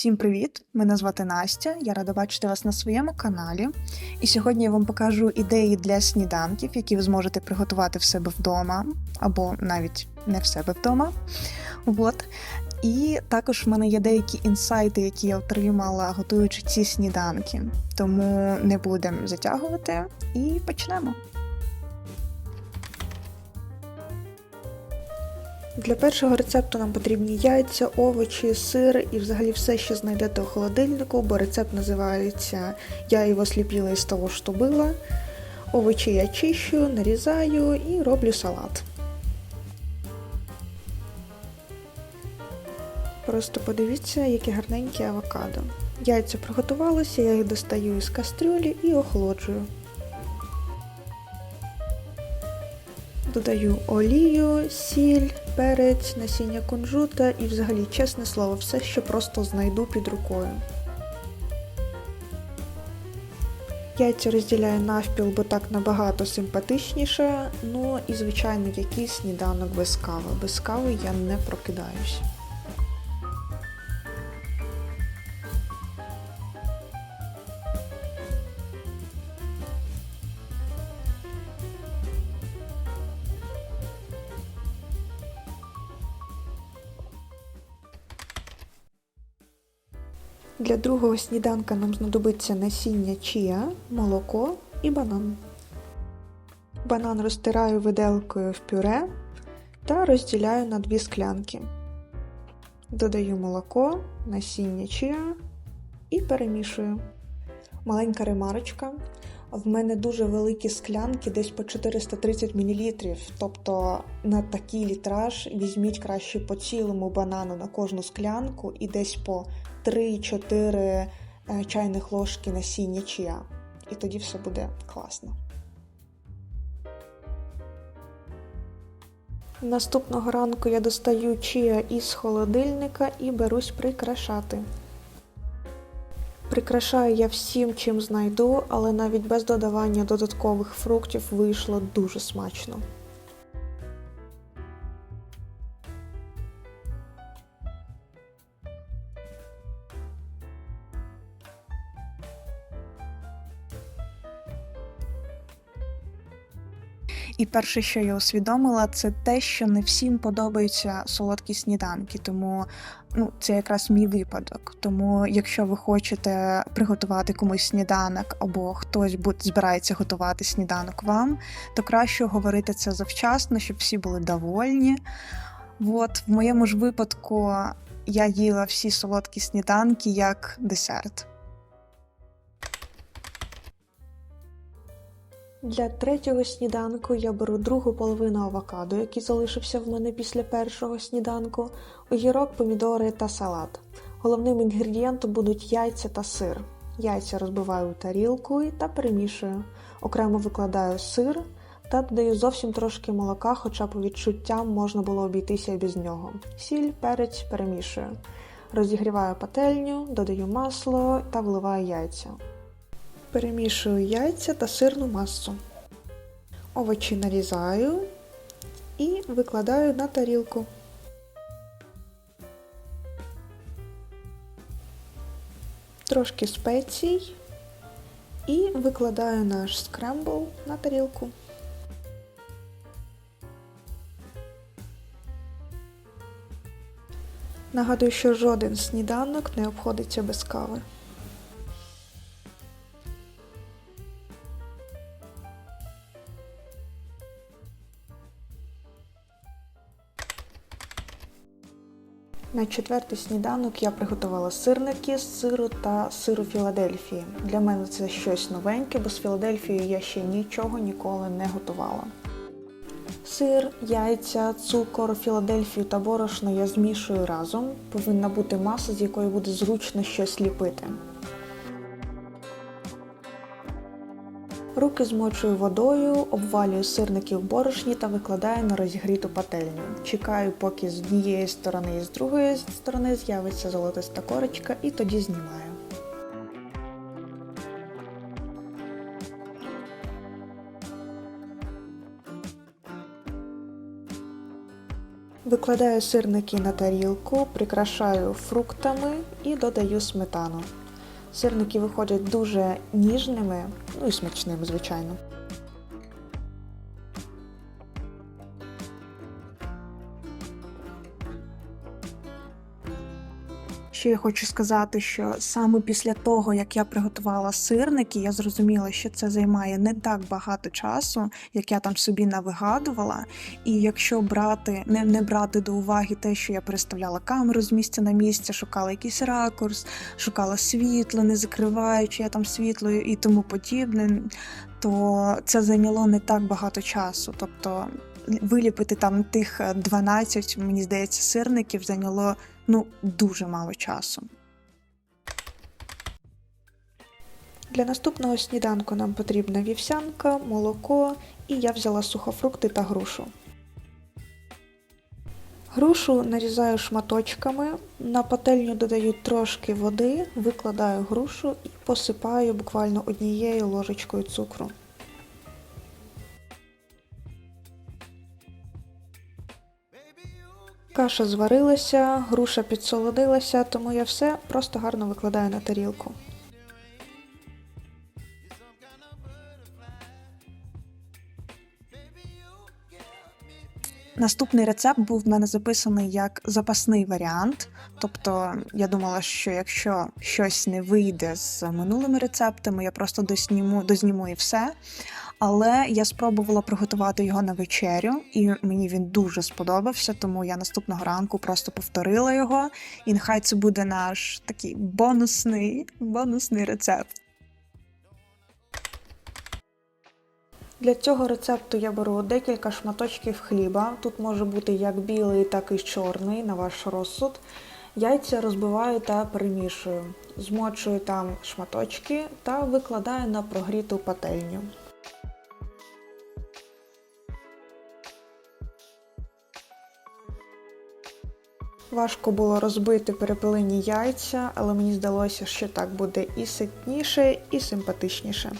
Всім привіт! Мене звати Настя. Я рада бачити вас на своєму каналі. І сьогодні я вам покажу ідеї для сніданків, які ви зможете приготувати в себе вдома, або навіть не в себе вдома. От. І також в мене є деякі інсайти, які я отримала, готуючи ці сніданки. Тому не будемо затягувати і почнемо. Для першого рецепту нам потрібні яйця, овочі, сир і взагалі все, що знайдете у холодильнику, бо рецепт називається Я його сліпила із того, що била. Овочі я чищу, нарізаю і роблю салат. Просто подивіться, які гарненькі авокадо. Яйця приготувалися, я їх достаю із кастрюлі і охолоджую. Додаю олію, сіль, перець, насіння кунжута і взагалі, чесне слово, все, що просто знайду під рукою. Яйця розділяю навпіл, бо так набагато симпатичніше. Ну і, звичайно, якийсь сніданок без кави. Без кави я не прокидаюсь. Для другого сніданка нам знадобиться насіння чія, молоко і банан. Банан розтираю виделкою в пюре та розділяю на дві склянки. Додаю молоко, насіння чия і перемішую. Маленька ремарочка. В мене дуже великі склянки, десь по 430 мл. Тобто на такий літраж візьміть краще по цілому банану на кожну склянку і десь по 3-4 чайних ложки насіння чия. І тоді все буде класно. Наступного ранку я достаю чия із холодильника і берусь прикрашати. Прикрашаю я всім, чим знайду, але навіть без додавання додаткових фруктів вийшло дуже смачно. І перше, що я усвідомила, це те, що не всім подобаються солодкі сніданки, тому ну, це якраз мій випадок. Тому, якщо ви хочете приготувати комусь сніданок, або хтось збирається готувати сніданок вам, то краще говорити це завчасно, щоб всі були довольні. От в моєму ж випадку я їла всі солодкі сніданки як десерт. Для третього сніданку я беру другу половину авокадо, який залишився в мене після першого сніданку, огірок, помідори та салат. Головним інгредієнтом будуть яйця та сир. Яйця розбиваю у тарілку та перемішую. Окремо викладаю сир та додаю зовсім трошки молока, хоча по відчуттям можна було обійтися і без нього. Сіль, перець перемішую. Розігріваю пательню, додаю масло та вливаю яйця. Перемішую яйця та сирну масу. Овочі нарізаю і викладаю на тарілку. Трошки спецій і викладаю наш скрембл на тарілку. Нагадую, що жоден сніданок не обходиться без кави. На четвертий сніданок я приготувала сирники з сиру та сиру Філадельфії. Для мене це щось новеньке, бо з Філадельфією я ще нічого ніколи не готувала. Сир, яйця, цукор, Філадельфію та борошно я змішую разом. Повинна бути маса, з якої буде зручно щось ліпити. Руки змочую водою, обвалюю сирники в борошні та викладаю на розігріту пательню. Чекаю, поки з однієї сторони і з другої сторони з'явиться золотиста корочка, і тоді знімаю. Викладаю сирники на тарілку, прикрашаю фруктами і додаю сметану. Сирники виходять дуже ніжними, ну і смачними, звичайно. Ще я хочу сказати, що саме після того, як я приготувала сирники, я зрозуміла, що це займає не так багато часу, як я там собі навигадувала. І якщо брати, не, не брати до уваги те, що я переставляла камеру з місця на місце, шукала якийсь ракурс, шукала світло, не закриваючи я там світло і тому подібне, то це зайняло не так багато часу. Тобто виліпити там тих 12, мені здається, сирників зайняло ну дуже мало часу. Для наступного сніданку нам потрібна вівсянка, молоко і я взяла сухофрукти та грушу. Грушу нарізаю шматочками, на пательню додаю трошки води, викладаю грушу і посипаю буквально однією ложечкою цукру. Каша зварилася, груша підсолодилася, тому я все просто гарно викладаю на тарілку. Наступний рецепт був в мене записаний як запасний варіант. Тобто я думала, що якщо щось не вийде з минулими рецептами, я просто досніму, дозніму і все. Але я спробувала приготувати його на вечерю, і мені він дуже сподобався, тому я наступного ранку просто повторила його. І нехай це буде наш такий бонусний, бонусний рецепт. Для цього рецепту я беру декілька шматочків хліба. Тут може бути як білий, так і чорний на ваш розсуд. Яйця розбиваю та перемішую. Змочую там шматочки та викладаю на прогріту пательню. Важко було розбити перепелині яйця, але мені здалося, що так буде і ситніше, і симпатичніше.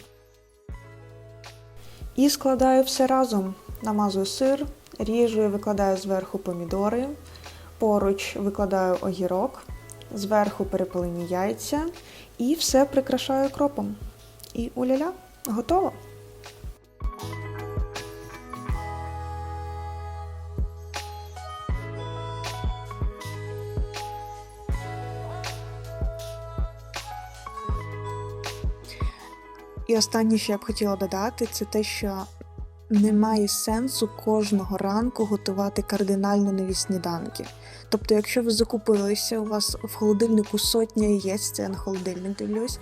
І складаю все разом. Намазую сир, ріжу і викладаю зверху помідори, поруч викладаю огірок, зверху перепалені яйця і все прикрашаю кропом. І уляля, готово! І останнє, що я б хотіла додати, це те, що немає сенсу кожного ранку готувати кардинально нові сніданки. Тобто, якщо ви закупилися, у вас в холодильнику сотня яєць, це я на холодильник дивлюсь,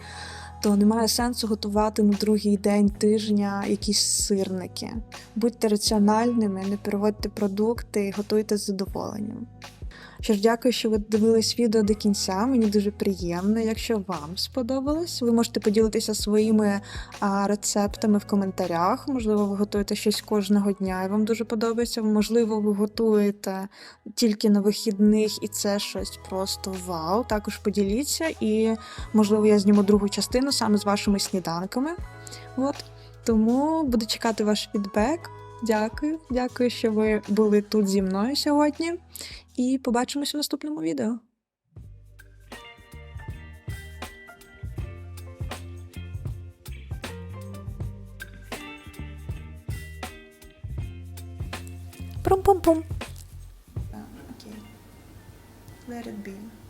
то немає сенсу готувати на другий день тижня якісь сирники. Будьте раціональними, не переводьте продукти, готуйте з задоволенням. Що ж, дякую, що ви дивились відео до кінця. Мені дуже приємно. Якщо вам сподобалось, ви можете поділитися своїми а, рецептами в коментарях. Можливо, ви готуєте щось кожного дня і вам дуже подобається. Можливо, ви готуєте тільки на вихідних, і це щось просто вау. Також поділіться, і можливо, я зніму другу частину саме з вашими сніданками. От тому буду чекати ваш фідбек. Дякую, дякую, що ви були тут зі мною сьогодні. І побачимось у наступному відео. Прум-пум-пум. Окей. Let it be.